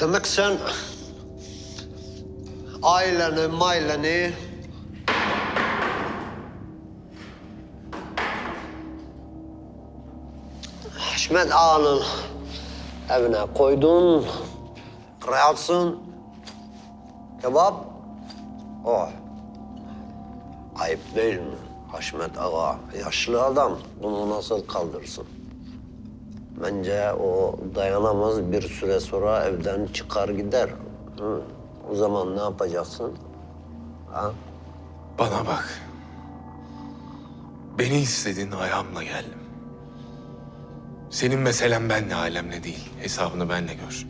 Demek sen aileni, maileni Haşmet Ağa'nın evine koydun. Kırarsın. Kebap. Oh. Ayıp değil mi? Haşmet Ağa, yaşlı adam. Bunu nasıl kaldırsın? Bence o dayanamaz bir süre sonra evden çıkar gider. Hı. O zaman ne yapacaksın? Ha? Bana bak. Beni istedin ayağımla geldim. Senin meselen benle alemle değil. Hesabını benle gör.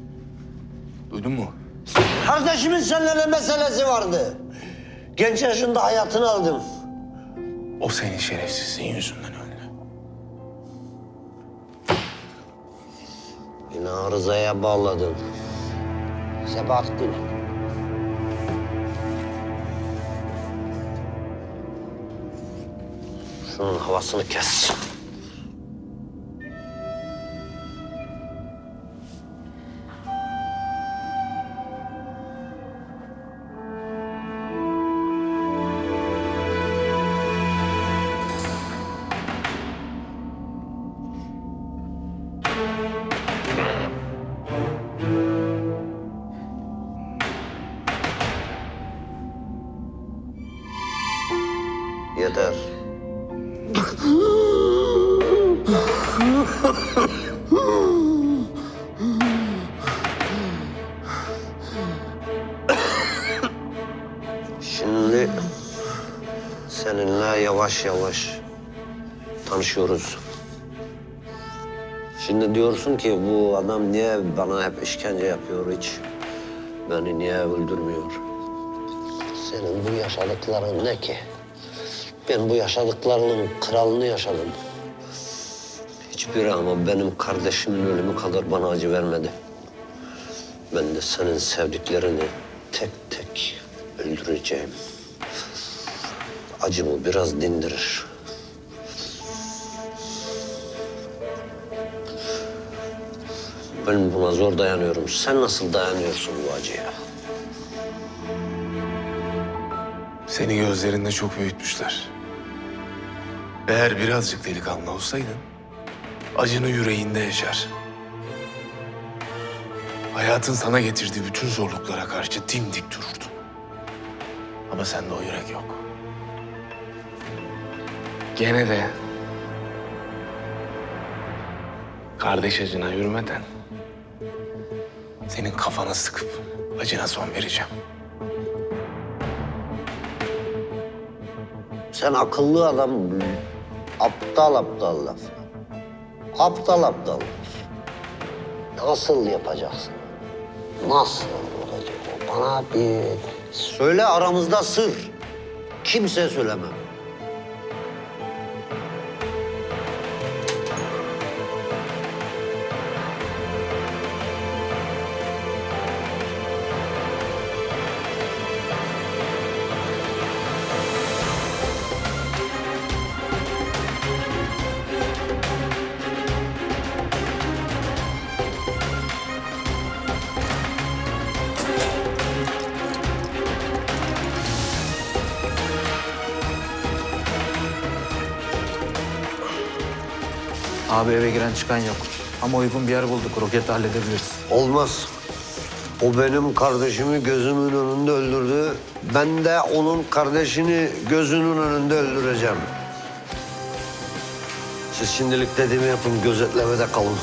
Duydun mu? Kardeşimin seninle ne meselesi vardı? Genç yaşında hayatını aldım. O senin şerefsizliğin yüzünden öldü. Yine arızaya bağladın. Sebahattin. Şunun havasını kes. Yeter. Şimdi seninle yavaş yavaş tanışıyoruz. Şimdi diyorsun ki bu adam niye bana hep işkence yapıyor hiç? Beni niye öldürmüyor? Senin bu yaşadıkların ne ki? Ben bu yaşadıklarının kralını yaşadım. Hiçbiri ama benim kardeşimin ölümü kadar bana acı vermedi. Ben de senin sevdiklerini tek tek öldüreceğim. Acımı biraz dindirir. Ben buna zor dayanıyorum. Sen nasıl dayanıyorsun bu acıya? Seni gözlerinde çok büyütmüşler. Eğer birazcık delikanlı olsaydın, acını yüreğinde yaşar. Hayatın sana getirdiği bütün zorluklara karşı dimdik dururdun. Ama sende o yürek yok. Gene de kardeş acına yürümeden senin kafana sıkıp acına son vereceğim. Sen akıllı adam, aptal aptal laf. Aptal aptal. Nasıl yapacaksın? Nasıl olacak o? Bana bir söyle aramızda sır. Kimse söylemem. Abi eve giren çıkan yok. Ama uygun bir yer bulduk. Roketle halledebiliriz. Olmaz. O benim kardeşimi gözümün önünde öldürdü. Ben de onun kardeşini gözünün önünde öldüreceğim. Siz şimdilik dediğimi yapın, gözetlemede kalın.